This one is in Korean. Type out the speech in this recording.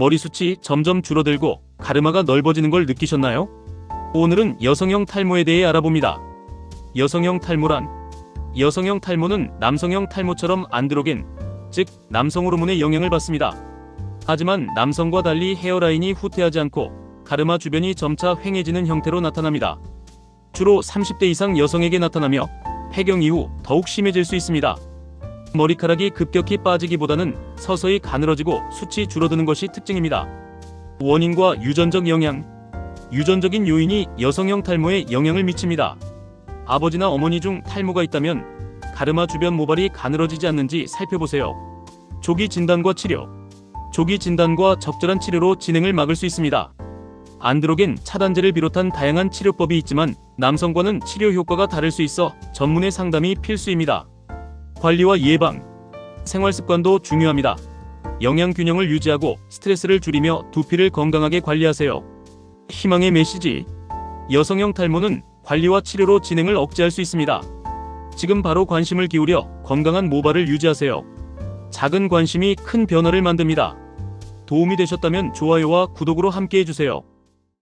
머리숱이 점점 줄어들고 가르마가 넓어지는 걸 느끼셨나요? 오늘은 여성형 탈모에 대해 알아봅니다. 여성형 탈모란 여성형 탈모는 남성형 탈모처럼 안드로겐, 즉 남성 호르몬의 영향을 받습니다. 하지만 남성과 달리 헤어라인이 후퇴하지 않고 가르마 주변이 점차 휑해지는 형태로 나타납니다. 주로 30대 이상 여성에게 나타나며 폐경 이후 더욱 심해질 수 있습니다. 머리카락이 급격히 빠지기보다는 서서히 가늘어지고 숱이 줄어드는 것이 특징입니다. 원인과 유전적 영향 유전적인 요인이 여성형 탈모에 영향을 미칩니다. 아버지나 어머니 중 탈모가 있다면 가르마 주변 모발이 가늘어지지 않는지 살펴보세요. 조기 진단과 치료 조기 진단과 적절한 치료로 진행을 막을 수 있습니다. 안드로겐 차단제를 비롯한 다양한 치료법이 있지만 남성과는 치료 효과가 다를 수 있어 전문의 상담이 필수입니다. 관리와 예방, 생활 습관도 중요합니다. 영양 균형을 유지하고 스트레스를 줄이며 두피를 건강하게 관리하세요. 희망의 메시지. 여성형 탈모는 관리와 치료로 진행을 억제할 수 있습니다. 지금 바로 관심을 기울여 건강한 모발을 유지하세요. 작은 관심이 큰 변화를 만듭니다. 도움이 되셨다면 좋아요와 구독으로 함께 해주세요.